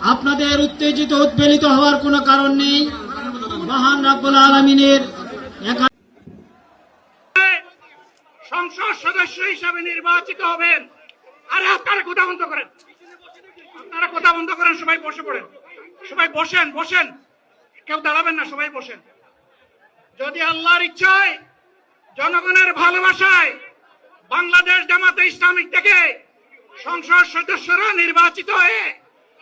আপনাদের উত্তেজিত উদ্বেলিত হওয়ার কোনো কারণ নেই। মহান রাব্বুল আলমিনের সংসদ সদস্য হিসাবে নির্বাচিত হবেন। আরে আপনারা কথা বন্ধ করেন? আপনারা কথা বন্ধ করেন? সবাই বসে পড়েন। সবাই বসেন বসেন। কেউ দাঁড়াবেন না, সবাই বসেন। যদি আল্লাহর ইচ্ছায়, জনগণের ভালোবাসায় বাংলাদেশ জামাতে ইসলামিক থেকে সংসদ সদস্যরা নির্বাচিত হয়ে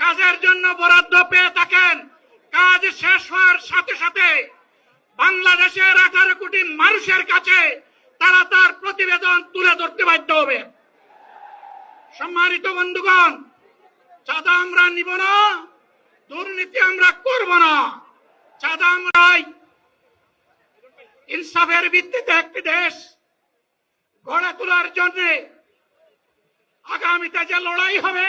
কাজের জন্য বরাদ্দ পেয়ে থাকেন। কাজ শেষ হওয়ার সাথে সাথে বাংলাদেশের আঠারো কোটি মানুষের কাছে তারা তার প্রতিবেদন তুলে ধরতে বাধ্য হবে। সম্মানিত বন্ধুগণ, চাঁদা আমরা নিব না, দুর্নীতি আমরা করব না। চাঁদা আমরাই ইনসাফের ভিত্তিতে একটি দেশ গড়ে তোলার জন্য আগামীতে যে লড়াই হবে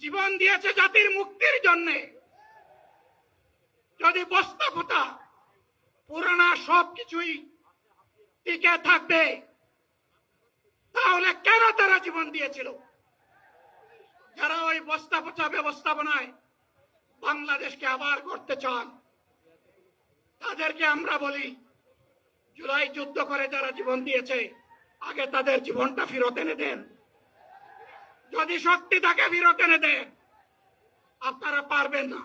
জীবন দিয়েছে জাতির মুক্তির জন্যে। যদি বস্তা পুরানা সব কিছুই টিকে থাকবে, তাহলে কেন তারা জীবন দিয়েছিল? যারা ওই বস্তা পোতা ব্যবস্থাপনায় বাংলাদেশকে আবার করতে চান, তাদেরকে আমরা বলি, জুলাই যুদ্ধ করে যারা জীবন দিয়েছে, আগে তাদের জীবনটা ফেরত এনে দেন। যদি শক্তি তাকে ফেরত এনে দেন আপনারা পারবেন না।